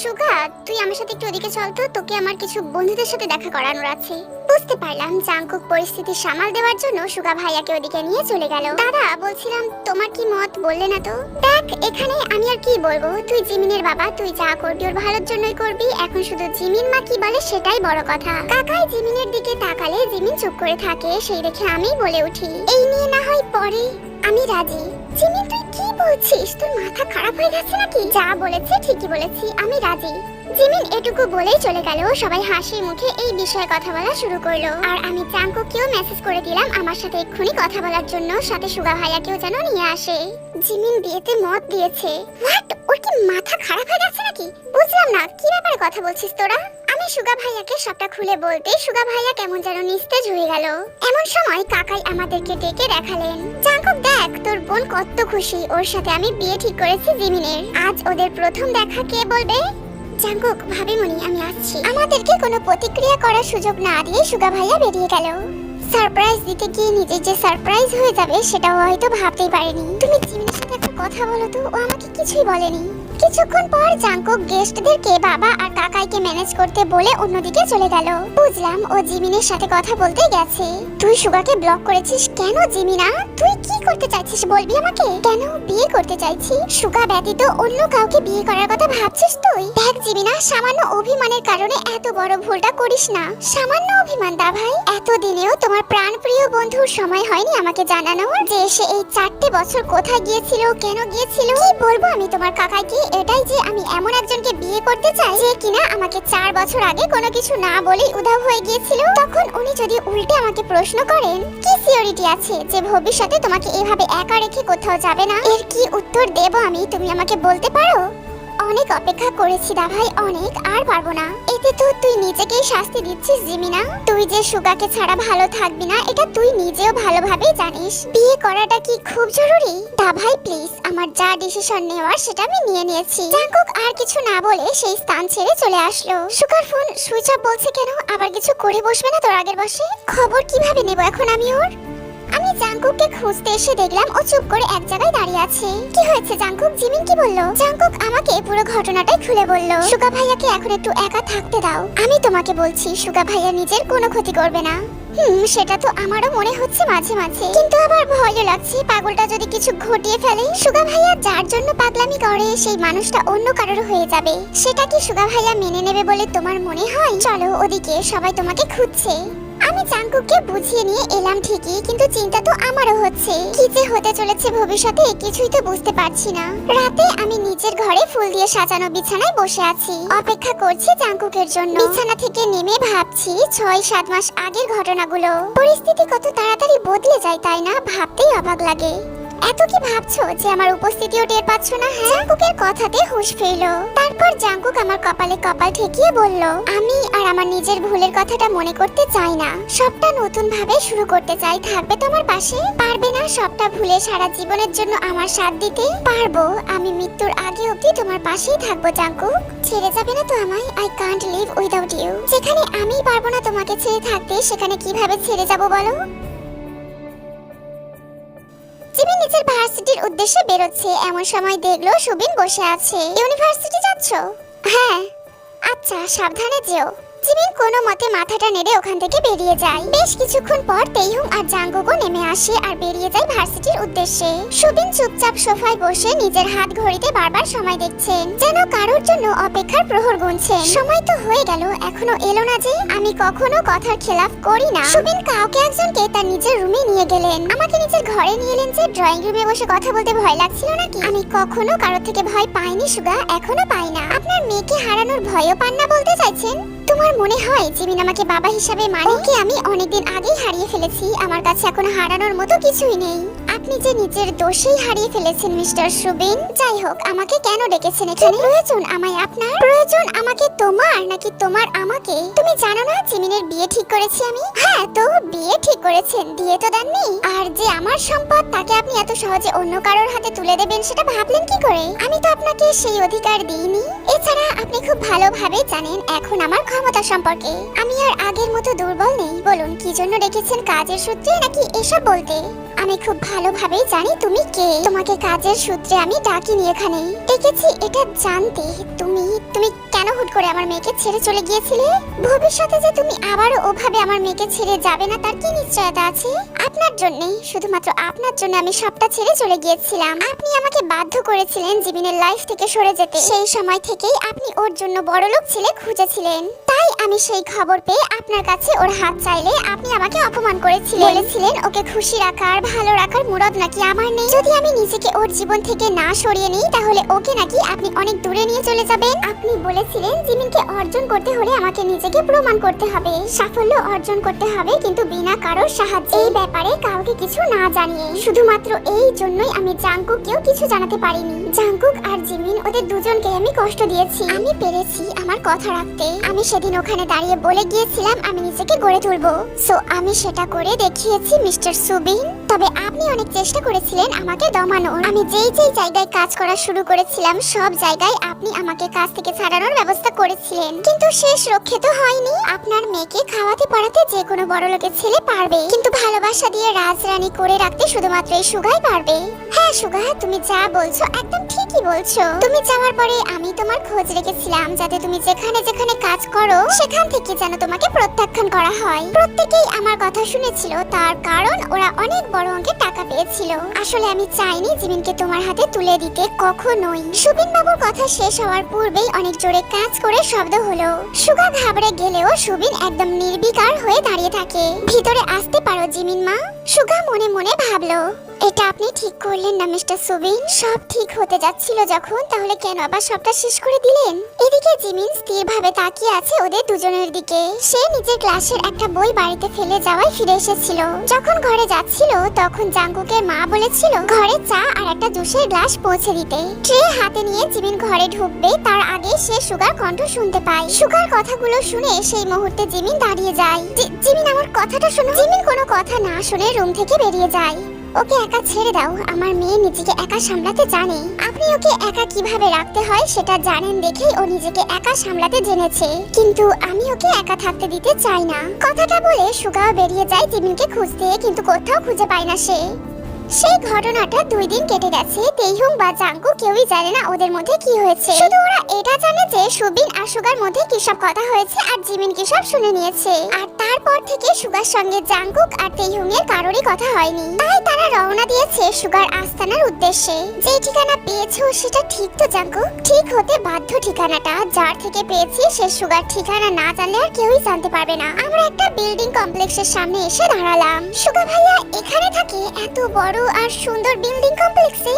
সুগা তুই আমার সাথে একটু ওদিকে চল তো। তোকে আমার কিছু বন্ধুদের সাথে দেখা করানোর আছে। বুঝতে পারলাম, জাংকুক পরিস্থিতি সামাল দেওয়ার জন্য সুগা ভাইয়াকে ওদিকে নিয়ে চলে গেল। দাদা, বলছিলাম তোমার কি মত বললে না তো? দেখ, এখানে আমি আর কি বলব? তুই জিমিনের বাবা, তুই যা করবি ওর ভালোর জন্যই করবি। এখন শুধু জিমিন মা কি বলে সেটাই বড় কথা। কাকাই জিমিনের দিকে তাকালে জিমিন চুপ করে থাকে, সেই দেখে আমি বলে উঠি। এই নিয়ে না হয় পরে। আমি রাজি। জিমিন, তুই বলছিস, তোর মাথা খারাপ হয়ে গেছে নাকি? যা বলেছে ঠিকই বলেছি, আমি রাজি। জিমিন এটুকু বলেই চলে গেল সবাই হাসি মুখে এই বিষয়ে কথা বলা শুরু করল। আর আমি চাঙ্কুকেও মেসেজ করে দিলাম আমার সাথে এক্ষুনি কথা বলার জন্য, সাথে সুগা ভাইয়াকেও যেন নিয়ে আসে। জিমিন বিয়েতে মত দিয়েছে। হোয়াট ওর কি মাথা খারাপ হয়ে গেছে নাকি? বুঝলাম না, কি ব্যাপারে কথা বলছিস তোরা? আমি সুগা ভাইয়াকে সবটা খুলে বলতে সুগা ভাইয়া কেমন যেন নিস্তেজ হয়ে গেল। এমন সময় কাকাই আমাদেরকে ডেকে দেখালেন। জাঙ্কুক, দেখ, তোর বোন কত খুশি। ওর সাথে আমি বিয়ে ঠিক করেছি জিমিনের। আজ ওদের প্রথম দেখা কে বলবে? জাঙ্কুক, ভাবিমনি, আমি আসছি। আমাদেরকে কোনো প্রতিক্রিয়া করার সুযোগ না দিয়ে সুগা ভাইয়া বেরিয়ে গেল। সারপ্রাইজ দিতে গিয়ে নিজের যে সারপ্রাইজ হয়ে যাবে সেটাও হয়তো ভাবতেই পারেনি। তুমি জিমিনের সাথে একটা কথা বলো তো, ও আমাকে কিছুই বলেনি। কিছুক্ষণ পর জাঙ্কুক গেস্টদেরকে বাবা আর কাকাইকে ম্যানেজ করতে বলে অন্যদিকে চলে গেল। বুঝলাম ও জিমিনের সাথে কথা বলতে গেছে। তুই সুগাকে ব্লক করেছিস কেন জিমিনা? তুই কি করতে চাইছিস বলবি আমাকে? কেন বিয়ে করতে চাইছি? সুগা ব্যতীত অন্য কাউকে বিয়ে করার কথা ভাবছিস তুই? দেখ জিমিনা, সামান্য অভিমানের কারণে এত বড় ভুলটা করিস না। সামান্য অভিমান দা ভাই। এত দিনেও তোমার প্রাণপ্রিয় বন্ধুর সময় হয়নি আমাকে জানানোর? যে সে এই চারটে বছর কোথায় গিয়েছিল, কেন গিয়েছিল? কি বলব আমি তোমার কাকাকে এটাই যে আমি এমন একজনকে বিয়ে করতে চাই যে কিনা আমাকে চার বছর আগে কোনো কিছু না বলেই উধাও হয়ে গিয়েছিল, তখন উনি যদি উল্টে আমাকে প্রশ্ন করেন, কি সিওরিটি আছে যে ভবিষ্যতে তোমাকে এভাবে একা রেখে কোথাও যাবে না? এর কি উত্তর দেব আমি? তুমি আমাকে বলতে পারো? অনেক অপেক্ষা করেছি দা ভাই অনেক আর পারব না। এতে তো তুই নিজেকেই শাস্তি দিচ্ছিস, জিমিনা। তুই যে সুগাকে ছাড়া ভালো থাকবি না, এটা তুই নিজেও ভালোভাবে জানিস। বিয়ে করাটা কি খুব জরুরি? দা ভাই প্লিজ আমার যা ডিসিশন নেওয়ার সেটা আমি নিয়ে নিয়েছি। জাঙ্কুক আর কিছু না বলে সেই স্থান ছেড়ে চলে আসলো। সুগার ফোন, সুইচ অফ বলছে কেন? আবার কিছু করে বসবে না তোর আগের বসে? খবর কীভাবে নেব এখন আমি ওর? আমি জাঙ্কুককে খুঁজতে এসে দেখলাম ও চুপ করে এক জায়গায় দাঁড়িয়ে আছে। কি হয়েছে জাঙ্কুক জিমিন কি বলল? জাঙ্কুক আমাকে পুরো ঘটনাটাই খুলে বলল। সুগা ভাইয়াকে এখন একটু একা থাকতে দাও। আমি তোমাকে বলছি, সুগা ভাইয়া নিজের কোনো ক্ষতি করবে না। হুম, সেটা তো আমারও মনে হচ্ছে মাঝে মাঝে। কিন্তু আবার ভয়ও লাগছে, পাগলটা যদি কিছু ঘটিয়ে ফেলে। সুগা ভাইয়া যার জন্য পাগলামি করে, সেই মানুষটা অন্য কারোর হয়ে যাবে। সেটা কি সুগা ভাইয়া মেনে নেবে বলে তোমার মনে হয়? চলো, ওদিকে সবাই তোমাকে খুঁজছে। আমি চাঙ্কুককে বুঝিয়ে নিয়ে এলাম ঠিকই, কিন্তু চিন্তা তো আমারও হচ্ছে। কি যে হতে চলেছে ভবিষ্যতে, কিছুই তো বুঝতে পারছি না। রাতে আমি নিজের ঘরে ফুল দিয়ে সাজানো বিছানায় বসে আছি। অপেক্ষা করছি চাঙ্কুকের জন্য। বিছানা থেকে নেমে ভাবছি, ছয় সাত মাস আগের ঘটনাগুলো। পরিস্থিতি কত তাড়াতাড়ি বদলে যায় তাই না ভাবতেই অবাক লাগে। এত কি ভাবছ যে আমার উপস্থিতিও টের পাচ্ছ না হ্যাঁ? জাঙ্কুকের কথাতে হুঁশ ফিরল তারপর জাঙ্কুক আমার কপালে কপাল ঠেকিয়ে বলল, আমি আর আমার নিজের ভুলের কথাটা মনে করতে চাই না। সবটা নতুন ভাবে শুরু করতে চাই। থাকবে তোমার পাশে? পারবে না সবটা ভুলে সারা জীবনের জন্য আমার সাথ দিতে? পারব। আমি মৃত্যুর আগে অবধি তোমার পাশেই থাকব, জাঙ্কুক। ছেড়ে যাবে না তো আমায়? I can't live without you যেখানে আমি পারব না তোমাকে ছেড়ে থাকতে, সেখানে কীভাবে ছেড়ে যাব বলো? জিমি নিজের ভার্সিটির উদ্দেশ্যে বেরোচ্ছে। এমন সময় দেখল সুবিন বসে আছে। ইউনিভার্সিটি যাচ্ছ? হ্যাঁ। আচ্ছা সাবধানে যেও। জিমিন কোনো মতে মাথাটা নেড়ে ওখান থেকে বেরিয়ে যায়। বেশ কিছুক্ষণ পর তেইহুম আর জাঙ্গুগো নেমে আসে আর বেরিয়ে যায় ভার্সিটির উদ্দেশ্যে সুবিন চুপচাপ সোফায় বসে নিজের হাত ঘড়িতে বারবার সময় দেখছেন, যেন কারোর জন্য অপেক্ষার প্রহর গুনছেন। সময় তো হয়ে গেল, এখনও এলো না যে আমি কখনো কথার খেলাফ করি না। সুবিন কাউকে একজনকে তার নিজের রুমে নিয়ে গেলেন। আমাকে নিজের ঘরে নিয়ে এলেন যে ড্রয়িং রুমে বসে কথা বলতে ভয় লাগছিল নাকি? আমি কখনো কারও থেকে ভয় পাইনি, সুগা, এখনও পাই না। আপনার মেয়েকে হারানোর ভয়ও পান না বলতে চাইছেন? তোমার মনে হয় জিমিন আমাকে বাবা হিসাবে মানে? ওকে আমি অনেকদিন আগেই হারিয়ে ফেলেছি, আমার কাছে এখন হারানোর মতো কিছুই নেই। আপনি যে নিজের দোষেই হারিয়ে ফেলেছেন মিস্টার সুবিন যাই হোক আমাকে কেন ডেকেছেন এখানে? প্রয়োজন আমায় আপনার? প্রয়োজন আমাকে তোমার নাকি তোমার আমাকে? তুমি জানো না জিমিনের বিয়ে ঠিক করেছি আমি? হ্যাঁ তো বিয়ে ঠিক করেছেন দিয়ে তো দেননি। আর যে আমার সম্পদ তাকে আপনি এত সহজে অন্য কারোর হাতে তুলে দেবেন সেটা ভাবলেন কি করে? আমি তো আপনাকে সেই অধিকার দিইনি। এছাড়া আপনি খুব ভালোভাবে জানেন এখন আমার ক্ষমতা সম্পর্কে। আমি আর আগের মতো দুর্বল নেই বলুন কি জন্য রেখেছেন কাজের সূত্রে নাকি এসব বলতে? আমি খুব ভালোভাবেই জানি তুমি কে। তোমাকে কাজের সূত্রে আমি ডাকিনি এখানে। ডেকেছি, এটা জানতে। তুমি তুমি কেন হুট করে আমার মেয়েকে ছেড়ে চলে গিয়েছিলে? ভবিষ্যতে যে তুমি আবারও ওভাবে আমার মেয়েকে ছেড়ে যাবে না, তার কি নিশ্চয়তা আছে? আপনার জন্যই, শুধুমাত্র আপনার জন্য আমি সবটা ছেড়ে চলে গিয়েছিলাম। আপনি আমাকে বাধ্য করেছিলেন জীবনের লাইফ থেকে সরে যেতে। সেই সময় থেকেই আপনি ওর জন্য বড়লোক ছেলে খুঁজেছিলেন। তাই আমি সেই খবর পেয়ে আপনার কাছে ওর হাত চাইলে আপনি আমাকে অপমান করেছিলেন। বলেছিলেন, ওকে খুশি রাখার, ভালো রাখার মুরদ নাকি আমার নেই? যদি আমি নিজেকে ওর জীবন থেকে না সরিয়ে নিই, তাহলে ওকে নাকি আপনি অনেক দূরে নিয়ে চলে যাবেন। আপনি বলেছিলেন, জিমিনকে অর্জন করতে হলে আমাকে নিজেকে প্রমাণ করতে হবে। সাফল্য অর্জন করতে হবে, কিন্তু বিনা কারোর সাহায্যে। এই ব্যাপারে কাউকে কিছু না জানিয়ে। শুধুমাত্র এই জন্যই আমি জাঙ্কুককেও কিছু জানাতে পারিনি। জাঙ্কুক আর জিমিন ওদের দুজনকে আমি কষ্ট দিয়েছি। আমি পেরেছি আমার কথা রাখতে। আমি সেদিন ওখানে দাঁড়িয়ে বলে গিয়েছিলাম, আমি নিজেকে গড়ে তুলবো। সো আমি সেটা করে দেখিয়েছি, মিস্টার সুবিন। তবে আপনি অনেক চেষ্টা করেছিলেন আমাকে দমানোর। আমি যেই যেই জায়গায় কাজ করা শুরু করেছিলাম, সব জায়গায় আপনি আমাকে কাজ থেকে ছাড়ানোর ব্যবস্থা করেছিলেন। কিন্তু শেষ রক্ষে তো হয়নি। আপনার মেয়েকে খাওয়াতে পড়াতে যে কোনো বড় লোকের ছেলে পারবে। কিন্তু ভালোবাসা দিয়ে রাজরানী করে রাখতে শুধুমাত্র এই সুগাই পারবে। হ্যাঁ সুগা তুমি যা বলছো একদম ঠিকই বলছো। তুমি যাওয়ার পরে আমি তোমার খোঁজ রেখেছিলাম যাতে তুমি যেখানে যেখানে কাজ করো, সেখান থেকে যেন তোমাকে প্রত্যাখ্যান করা হয়। প্রত্যেকেই আমার কথা শুনেছিল, তার কারণ ওরা অনেক বড় অঙ্কের টাকা পেয়েছিল। আসলে আমি চাইনি জিমিনকে তোমার হাতে তুলে দিতে, কখনোই। সুবিন বাবুর কথা শেষ হওয়ার পূর্বেই অনেক জোরে কাজ করে শব্দ হলো। সুগা ঘাবড়ে গেলেও সুবিন একদম নির্বিকার হয়ে দাঁড়িয়ে থাকে। ভিতরে আসতে পারো জিমিন মা। সুগা মনে মনে ভাবলো এটা আপনি ঠিক করলেন না, মিস্টার সুবিন। সব ঠিক হতে যাচ্ছিল যখন, তাহলে কেন আবার সবটা শেষ করে দিলেন? এদিকে জিমিন স্থিরভাবে তাকিয়ে আছে ওদের দুজনের দিকে। সে নিজের ক্লাসের একটা বই বাড়িতে ফেলে যাওয়ায় ফিরে এসেছিল। যখন ঘরে যাচ্ছিল, তখন জাঙ্কুকের মা বলেছিল, ঘরে চা আর একটা জুসের গ্লাস পৌঁছে দিতে। ট্রে হাতে নিয়ে জিমিন ঘরে ঢুকবে, তার আগে সে সুগার কণ্ঠ শুনতে পায়। সুগার কথাগুলো শুনে সেই মুহূর্তে জিমিন দাঁড়িয়ে যায়। জিমিন, আমার কথাটা শোনো। জিমিন কোনো কথা না শুনে রুম থেকে বেরিয়ে যায়। ওকে একা ছেড়ে দাও। আমার মেয়ে নিজেকে একা সামলাতে জানে। আপনি ওকে একা কীভাবে রাখতে হয় সেটা জানেন দেখেই ও নিজেকে একা সামলাতে জেনেছে। কিন্তু আমি ওকে একা থাকতে দিতে চাই না। কথাটা বলে সুগাও বেরিয়ে যায় জিমিনকে খুঁজতে, কিন্তু কোথাও খুঁজে পায় না সে। সেই ঘটনাটা দুই দিন কেটে গেছে। তেইহুং বা জাঙ্কু কেউই জানে না ওদের মধ্যে কি হয়েছে। শুধু ওরা এটা জানে যে সুবিন আর সুগার মধ্যে কি সব কথা হয়েছে আর জিমিন কি সব শুনে নিয়েছে। আর তারপর থেকে সুগার সঙ্গে জাঙ্কুক আর তেইহুং এর কারোরই কথা হয়নি। তাই তারা রওনা দিয়েছে সুগার আস্তানার উদ্দেশ্যে। যে ঠিকানা পেয়েছ সেটা ঠিক তো, জাঙ্কুক? ঠিক হতে বাধ্য ঠিকানাটা। যার থেকে পেয়েছি সে সুগার ঠিকানা না জানলে আর কেউই জানতে পারবে না। আমরা একটা বিল্ডিং কমপ্লেক্সের সামনে এসে দাঁড়ালাম। সুগা ভাইয়া এখানে থাকে এত বড় আর সুন্দর বিল্ডিং কমপ্লেক্সে?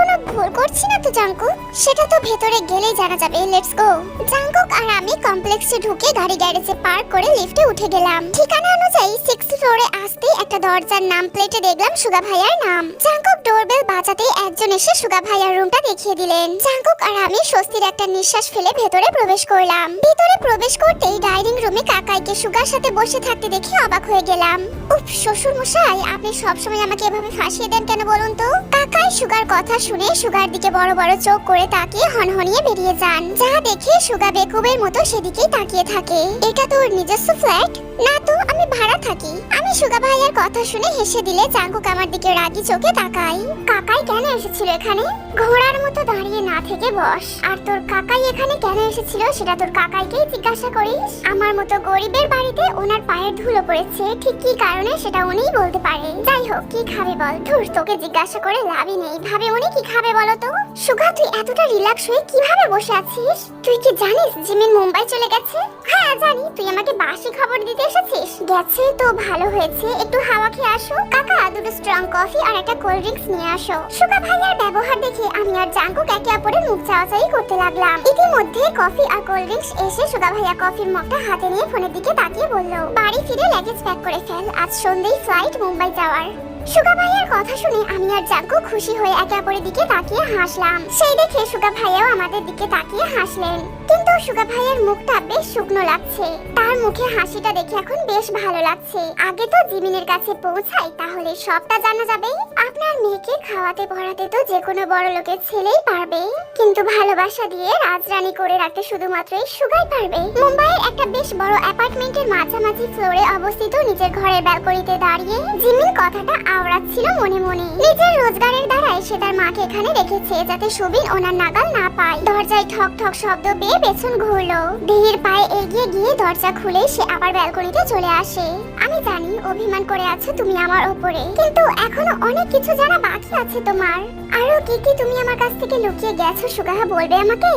কোনো ভুল করছি না তো, জাঙ্কুক? সেটা তো ভেতরে গেলেই জানা যাবে। লেটস গো জাঙ্কুক আর আমি কমপ্লেক্সে ঢুকে গাড়ি গ্যারেজে পার্ক করে লিফটে উঠে গেলাম। ঠিকানা অনুযায়ী সিক্স ফ্লোরে আসতে একটা দরজার নাম প্লেটে দেখলাম সুগা ভাইয়ার নাম। জাঙ্কুক ডোরবেল বাজাতে একজন এসে সুগা ভাইয়ার রুমটা দেখিয়ে দিলেন। জাঙ্কুক আর আমি স্বস্তির একটা নিঃশ্বাস ফেলে ভেতরে প্রবেশ করলাম। ভেতরে প্রবেশ করতেই ডাইনিং রুমে কাকাইকে সুগার সাথে বসে থাকতে দেখে অবাক হয়ে গেলাম। উফ শ্বশুর মশাই আপনি সবসময় আমাকে এভাবে ফাঁসিয়ে দেন কেন বলুন তো? কাকাই সুগার কথা শুনে সুগার দিকে বড় বড় চোখ করে তাকিয়ে হনহনিয়ে বেরিয়ে যান। যা দেখে সুগা বেকুবের মতো সেদিকেই তাকিয়ে থাকে। এটা তোর নিজস্ব ফ্ল্যাট? না তো, আমি ভাড়া থাকি। আমি সুগা ভাইয়ার কথা শুনে হেসে দিলে জাঙ্কুক আমার দিকে রাগি চোখে তাকাই কাকাই কেন এসেছিল এখানে? ঘোড়ার মতো দাঁড়িয়ে না থেকে বস। আর তোর কাকাই এখানে কেন এসেছিল সেটা তোর কাকাইকেই জিজ্ঞাসা করিস। আমার মতো গরিবের বাড়িতে ওনার পায়ের ধুলো পড়েছে, ঠিক কি কারণে সেটা উনিই বলতে পারে? যাই হোক, কি খাবে বল? ধুর, তোকে জিজ্ঞাসা করে লাভই নেই। ভাবে উনি কি খাবে বলো তো সুগা, তুই এতটা রিল্যাক্স হয়ে কীভাবে বসে আছিস? তুই কি জানিস জিমিন মুম্বাই চলে গেছে? হ্যাঁ জানি। তুই আমাকে বাসি খবর দিতে এসেছিস? গেছে তো, ভালো হয়েছে। একটু হাওয়া খেয়ে আসো। কাকা, দুটো স্ট্রং কফি আর একটা কোল্ড ড্রিঙ্কস নিয়ে আসো। সুগা ভাইয়ার ব্যবহার দেখে আমি আর জাঙ্কুক একে অপরের মুখ চাওয়াচাই করতে লাগলাম। ইতিমধ্যে কফি আর কোল্ড ড্রিঙ্কস এসে সুগা ভাইয়া কফির মগটা হাতে নিয়ে ফোনের দিকে তাকিয়ে বলল, বাড়ি ফিরে লাগেজ প্যাক করে ফেল। আজ সন্ধ্যেই ফ্লাইট মুম্বাই যাওয়ার। সুগা ভাইয়ের কথা শুনে আমি আর যাজ্ঞ খুশি হয়ে একে অপরের দিকে তাকিয়ে হাসলাম। সেই দেখে সুগা ভাইয়াও আমাদের দিকে তাকিয়ে হাসলেন। কিন্তু সুগা ভাইয়ের মুখটা বেশ শুকনো লাগছে। তার মুখে হাসিটা দেখে এখন বেশ ভালো লাগছে। আগে তো জিমিনের কাছে পৌঁছাই, তাহলে সবটা জানা যাবে আপনার মেয়েকে খাওয়াতে পড়াতে তো যে কোনো বড় লোকের ছেলেই পারবে। কিন্তু ভালোবাসা দিয়ে রাজরানী করে রাখতে শুধুমাত্রই সুগাই পারবে। মুম্বাইয়ের একটা বেশ বড় অ্যাপার্টমেন্টের মাঝামাঝি ফ্লোরে অবস্থিত নিজের ঘরের ব্যালকনিতে দাঁড়িয়ে জিমিন কথাটা আওড়াচ্ছিল মনে মনে। নিজের রোজগারের দ্বারাই সে তার মাকে এখানে রেখেছে যাতে সুবিন ওনার নাগাল না পায়। দরজায় ঠক ঠক শব্দ পেয়ে পেছন ঘুরলো। দেহের পায়ে এগিয়ে গিয়ে দরজা খুলে সে আবার ব্যালকনিতে চলে আসে। আমি জানি অভিমান করে আছো তুমি আমার উপরে। কিন্তু এখনও অনেক কিছু জানা বাকি আছে তোমার। আরও কি কি তুমি আমার কাছ থেকে লুকিয়ে গেছো সুগাহা, বলবে আমাকে?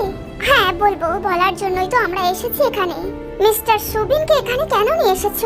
হ্যাঁ বলব। বলার জন্যই তো আমরা এসেছি এখানে। মিস্টার সুবিনকে এখানে কেন নিয়ে এসেছ?